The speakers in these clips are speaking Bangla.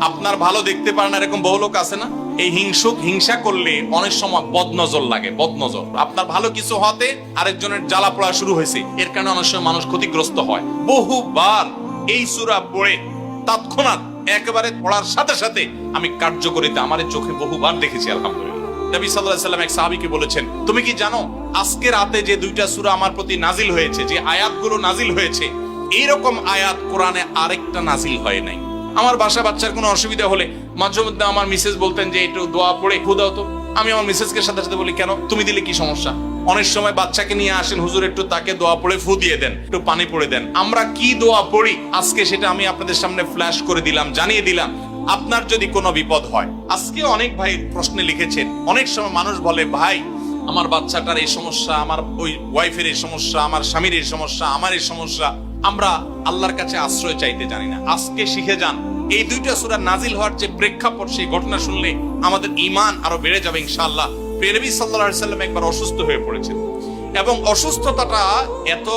আপনার ভালো দেখতে পারে না, এরকম বহু লোক আছে না? এই হিংসুক হিংসা করলে অনেক সময় বদনজর লাগে, বদনজর। আপনার ভালো কিছু হতে আরেকজনের জ্বালা পড়া শুরু হয়েছে, এর কারণে অনেক সময় মানুষ ক্ষতিগ্রস্ত হয়। বহুবার এই সুরা পড়ে তৎক্ষণাৎ একেবারে পড়ার সাথে সাথে আমি কার্যকরিতা আমার চোখে বহুবার দেখেছি, আলহামদুলিল্লাহ। নবী আলাইহি সাল্লাম এক সাহাবীকে বলেছেন, তুমি কি জানো, আজকে রাতে যে দুইটা সূরা আমার প্রতি নাজিল হয়েছে, যে আয়াতগুলো নাজিল হয়েছে, এইরকম আয়াত কোরআনে আরেকটা নাজিল হয় নাই। আমার বাসা বাচ্চার কোনো অসুবিধা হলে মাঝে মধ্যে আমার মিসেস বলতেন যে একটু দোয়া পড়ে খুদাও তো। আমি আমার মিসেসকে সাথে সাথে বলি, কেন? তুমি দিলে কি সমস্যা? অনেক সময় বাচ্চাকে নিয়ে আসেন, হুজুর, একটু তাকে দোয়া পড়ে, ফু দিয়ে দেন, একটু পানি পড়ে দেন। আমরা কি দোয়া পড়ি? আজকে সেটা আমি আপনাদের সামনে ফ্ল্যাশ করে দিলাম, জানিয়ে দিলাম। আপনার যদি কোনো বিপদ হয়, আজকে অনেক ভাই প্রশ্নে লিখেছেন, অনেক সময় মানুষ বলে, ভাই, আমার বাচ্চাটার এই সমস্যা, আমার ওই ওয়াইফের এই সমস্যা, আমার স্বামীর এই সমস্যা, আমার এই সমস্যা। আমরা আল্লাহর কাছে আশ্রয় চাইতে জানি না। আজকে শিখে যান, এই দুইটা সুরা নাজিল হওয়ার যে প্রেক্ষাপট, সেই ঘটনা শুনলে আমাদের ইমান আরও বেড়ে যাবে ইনশাআল্লাহ। পেরবি সাল্লাল্লাহু সাল্লাম একবার অসুস্থ হয়ে পড়েছেন। এবং অসুস্থতাটা এত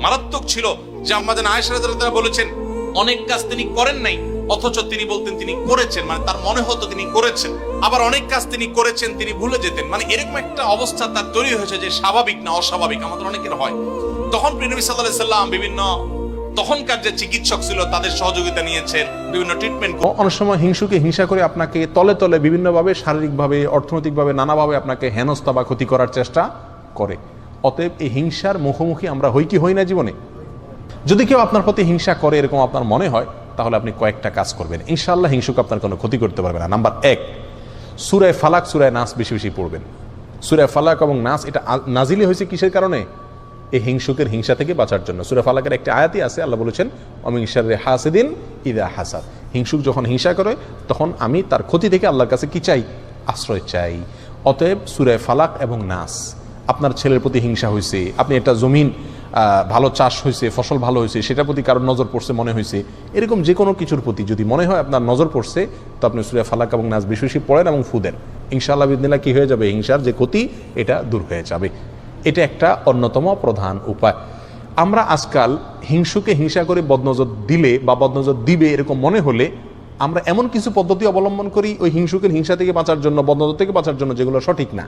মারাত্মক ছিল যে আমাদের আয়সারা বলেছেন, অনেক কাজ তিনি করেন নাই অথচ তিনি বলতেন তিনি করেছেন মানে তার মনে হতো তিনি করেছেন। আবার অনেক কাজ তিনি করেছেন, তিনি ভুলে যেতেন। মানে এরকম একটা অবস্থা তার তৈরি হয়েছে যে স্বাভাবিক না অস্বাভাবিক, আমাদের অনেকের হয়। তখন প্রিনবী আলাইহি সাল্লাম বিভিন্ন তখনকার যে চিকিৎসক ছিল, তাদের সহযোগিতা নিয়েছেন, বিভিন্ন ট্রিটমেন্ট অনেক সময় হিংসুকে হিংসা করে আপনাকে তলে তলে বিভিন্নভাবে, শারীরিকভাবে, অর্থনৈতিকভাবে, নানাভাবে আপনাকে হেনস্থা বা ক্ষতি করার চেষ্টা করে। অতএব এই হিংসার মুখোমুখি আমরা হই কি হই না জীবনে? যদি কেউ আপনার প্রতি হিংসা করে, এরকম আপনার মনে হয় তাহলে আপনি কয়েকটা কাজ করবেন। ইনশাআল্লাহ হিংসুক আপনার কোনো ক্ষতি করতে পারবে না। নাম্বার এক, সুরায় ফালাক, সুরায় নাস বেশি বেশি পড়বেন। সুরায় ফালাক এবং নাস, এটা নাজিলি হয়েছে কিসের কারণে? এই হিংসুকের হিংসা থেকে বাঁচার জন্য। সুরা ফালাকের একটি আয়াতি আছে, আল্লাহ বলেছেন অমিংসার হাসিদিন ইদা হাসাদ। হিংসুক যখন হিংসা করে, তখন আমি তার ক্ষতি থেকে আল্লাহর কাছে কি চাই? আশ্রয় চাই। অতএব সুরায় ফালাক এবং নাস, আপনার ছেলের প্রতি হিংসা হয়েছে, আপনি একটা জমিন ভালো চাষ হয়েছে, ফসল ভালো হয়েছে, সেটার প্রতি কারোর নজর পড়ছে মনে হয়েছে। এরকম যে কোনো কিছুর প্রতি যদি মনে হয় আপনার নজর পড়ছে, তো আপনি সুরিয়া ফালাক এবং নাচ বেশি বেশি পড়েন এবং ফুদেন। ইনশাআল্লাহ বিদিনা কি হয়ে যাবে? হিংসার যে ক্ষতি, এটা দূর হয়ে যাবে। এটা একটা অন্যতম প্রধান উপায়। আমরা আজকাল হিংসুকে হিংসা করে বদনজর দিলে বা বদনজর দিবে এরকম মনে হলে, আমরা এমন কিছু পদ্ধতি অবলম্বন করি, ওই হিংসুকের হিংসা থেকে বাঁচার জন্য, বদনজর থেকে বাঁচার জন্য যেগুলো সঠিক না।